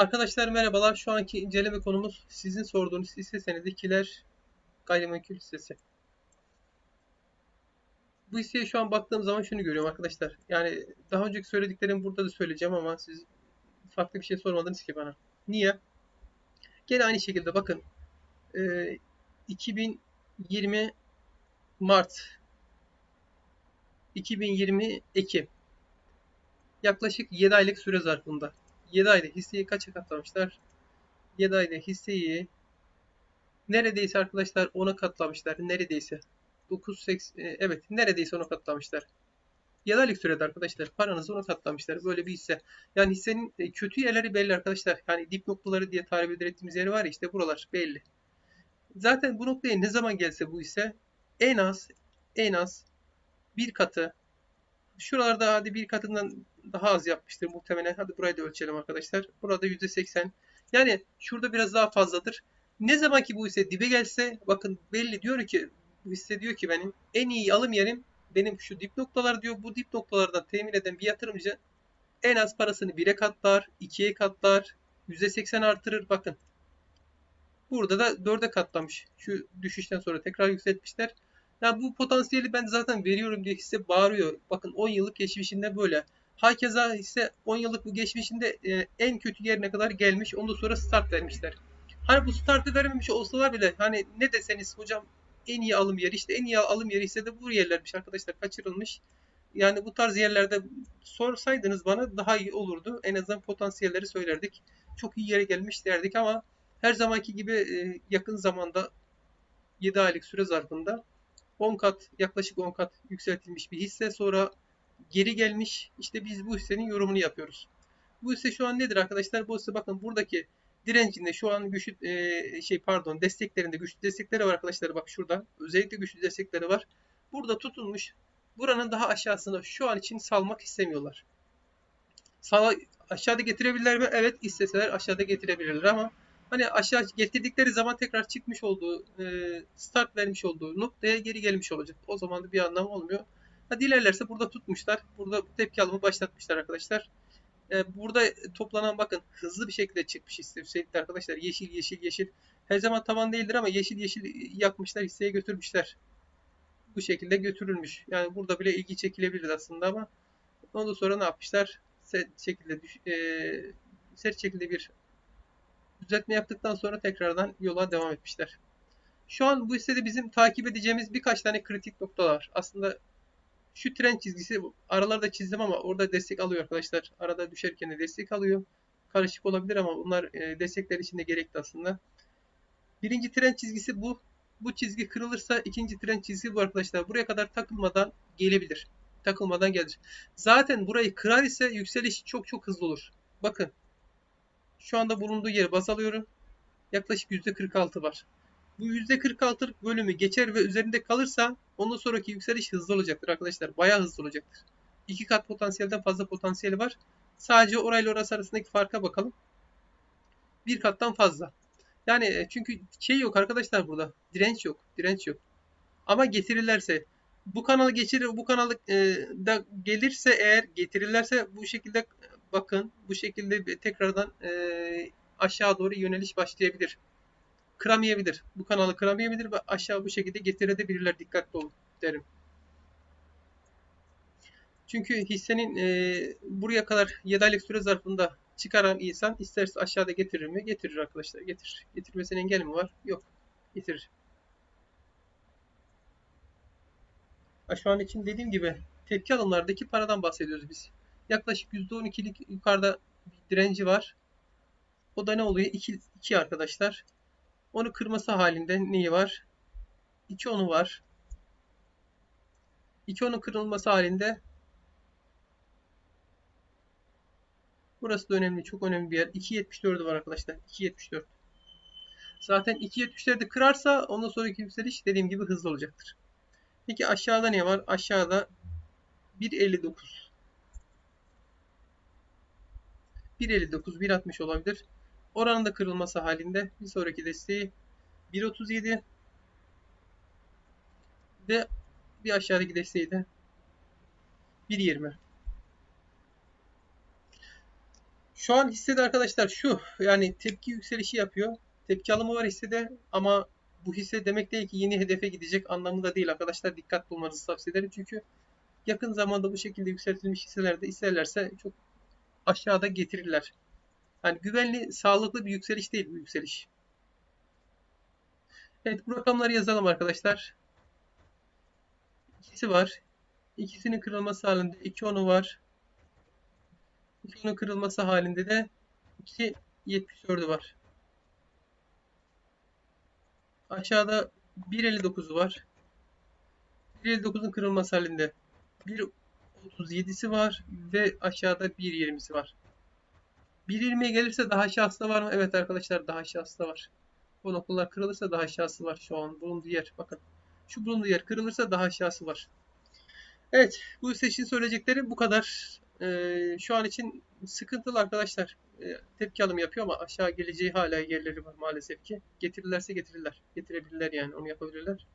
Arkadaşlar merhabalar. Şu anki inceleme konumuz sizin sorduğunuz hisse senedi kiler gayrimenkul hissesi. Bu hisseye şu an baktığım zaman şunu görüyorum arkadaşlar. Yani daha önceki söylediklerimi burada da söyleyeceğim ama siz farklı bir şey sormadınız ki bana. Niye? Gene aynı şekilde bakın. Ee, 2020 Mart 2020 Ekim yaklaşık 7 aylık süre zarfında 7 ayda hisseyi kaça katlamışlar? 7 ayda hisseyi neredeyse arkadaşlar 10'a katlamışlar. Neredeyse. 9, 80, e, evet neredeyse 10'a katlamışlar. 7 aylık sürede arkadaşlar paranızı 10'a katlamışlar. Böyle bir hisse. Yani hissenin e, kötü yerleri belli arkadaşlar. Yani dip noktaları diye tarif ettiğimiz yeri var ya işte buralar belli. Zaten bu noktaya ne zaman gelse bu hisse en az en az bir katı şuralarda hadi bir katından daha az yapmıştır muhtemelen. Hadi burayı da ölçelim arkadaşlar. Burada %80. Yani şurada biraz daha fazladır. Ne zaman ki bu hisse dibe gelse bakın belli diyor ki bu hisse diyor ki benim en iyi alım yerim benim şu dip noktalar diyor. Bu dip noktalardan temin eden bir yatırımcı en az parasını 1'e katlar, 2'ye katlar, %80 artırır. Bakın. Burada da 4'e katlamış. Şu düşüşten sonra tekrar yükseltmişler. Ya bu potansiyeli ben zaten veriyorum diye hisse bağırıyor. Bakın 10 yıllık geçmişinde böyle. Hakeza hisse 10 yıllık bu geçmişinde e, en kötü yerine kadar gelmiş. Ondan sonra start vermişler. Hani bu startı vermemiş olsalar bile hani ne deseniz hocam en iyi alım yeri işte en iyi alım yeri ise de bu yerlermiş arkadaşlar kaçırılmış. Yani bu tarz yerlerde sorsaydınız bana daha iyi olurdu. En azından potansiyelleri söylerdik. Çok iyi yere gelmiş derdik ama her zamanki gibi e, yakın zamanda 7 aylık süre zarfında 10 kat yaklaşık 10 kat yükseltilmiş bir hisse sonra geri gelmiş. İşte biz bu hissenin yorumunu yapıyoruz. Bu hisse şu an nedir arkadaşlar? Bu hisse bakın buradaki direncinde şu an güçlü e, şey pardon desteklerinde güçlü destekleri var arkadaşlar. Bak şurada özellikle güçlü destekleri var. Burada tutunmuş. Buranın daha aşağısına şu an için salmak istemiyorlar. Sağ, aşağıda getirebilirler mi? Evet isteseler aşağıda getirebilirler ama hani aşağı getirdikleri zaman tekrar çıkmış olduğu e, start vermiş olduğu noktaya geri gelmiş olacak. O zaman da bir anlam olmuyor. Ha, dilerlerse burada tutmuşlar. Burada tepki alımı başlatmışlar arkadaşlar. E, burada toplanan bakın hızlı bir şekilde çıkmış hisse arkadaşlar. Yeşil yeşil yeşil. Her zaman tavan değildir ama yeşil yeşil yakmışlar hisseye götürmüşler. Bu şekilde götürülmüş. Yani burada bile ilgi çekilebilir aslında ama ondan sonra ne yapmışlar? Sert şekilde e, sert şekilde bir düzeltme yaptıktan sonra tekrardan yola devam etmişler. Şu an bu hissede bizim takip edeceğimiz birkaç tane kritik nokta var. Aslında şu tren çizgisi aralarda çizdim ama orada destek alıyor arkadaşlar. Arada düşerken de destek alıyor. Karışık olabilir ama bunlar e, destekler için de gerekli aslında. Birinci tren çizgisi bu. Bu çizgi kırılırsa ikinci tren çizgisi bu arkadaşlar. Buraya kadar takılmadan gelebilir. Takılmadan gelir. Zaten burayı kırar ise yükseliş çok çok hızlı olur. Bakın. Şu anda bulunduğu yeri baz alıyorum. Yaklaşık %46 var. Bu %46'lık bölümü geçer ve üzerinde kalırsa ondan sonraki yükseliş hızlı olacaktır arkadaşlar. Bayağı hızlı olacaktır. İki kat potansiyelden fazla potansiyeli var. Sadece orayla orası arasındaki farka bakalım. Bir kattan fazla. Yani e, çünkü şey yok arkadaşlar burada. Direnç yok. Direnç yok. Ama getirirlerse bu kanalı geçirir bu kanalı e, da gelirse eğer getirirlerse bu şekilde bakın bu şekilde tekrardan e, aşağı doğru yöneliş başlayabilir kıramayabilir. Bu kanalı kıramayabilir ve aşağı bu şekilde getirebilirler. Dikkatli olun derim. Çünkü hissenin e, buraya kadar 7 aylık süre zarfında çıkaran insan isterse aşağıda getirir mi? Getirir arkadaşlar. Getirir. Getirmesine engel mi var? Yok. Getirir. Ha, şu an için dediğim gibi tepki alımlardaki paradan bahsediyoruz biz. Yaklaşık %12'lik yukarıda bir direnci var. O da ne oluyor? 2, 2 arkadaşlar. Onu kırması halinde neyi var? 2 onu var. 2 onun kırılması halinde Burası da önemli. Çok önemli bir yer. 2.74'ü var arkadaşlar. 2.74. Zaten 2.74'ü kırarsa ondan sonraki yükseliş dediğim gibi hızlı olacaktır. Peki aşağıda ne var? Aşağıda 1.59. 1.59, 1.60 olabilir. Oranın da kırılması halinde bir sonraki desteği 1.37 ve bir aşağıdaki desteği de 1.20. Şu an hissede arkadaşlar şu yani tepki yükselişi yapıyor. Tepki alımı var hissede ama bu hisse demek değil ki yeni hedefe gidecek anlamında değil arkadaşlar. Dikkat bulmanızı tavsiye ederim. Çünkü yakın zamanda bu şekilde yükseltilmiş hisselerde isterlerse çok aşağıda getirirler. Yani güvenli, sağlıklı bir yükseliş değil bu yükseliş. Evet bu rakamları yazalım arkadaşlar. İkisi var. İkisinin kırılması halinde 2.10'u var. 2.10'un kırılması halinde de 2.74'ü var. Aşağıda 1.59'u var. 1.59'un kırılması halinde 1.37'si var ve aşağıda 1.20'si var. 1.20'ye gelirse daha aşağısı da var mı? Evet arkadaşlar daha aşağısı da var. Bu noktalar kırılırsa daha aşağısı var şu an. Bulunduğu yer bakın. Şu bulunduğu yer kırılırsa daha aşağısı var. Evet bu seçin söyleyeceklerim bu kadar. Ee, şu an için sıkıntılı arkadaşlar. Ee, tepki alım yapıyor ama aşağı geleceği hala yerleri var maalesef ki. Getirirlerse getirirler. Getirebilirler yani onu yapabilirler.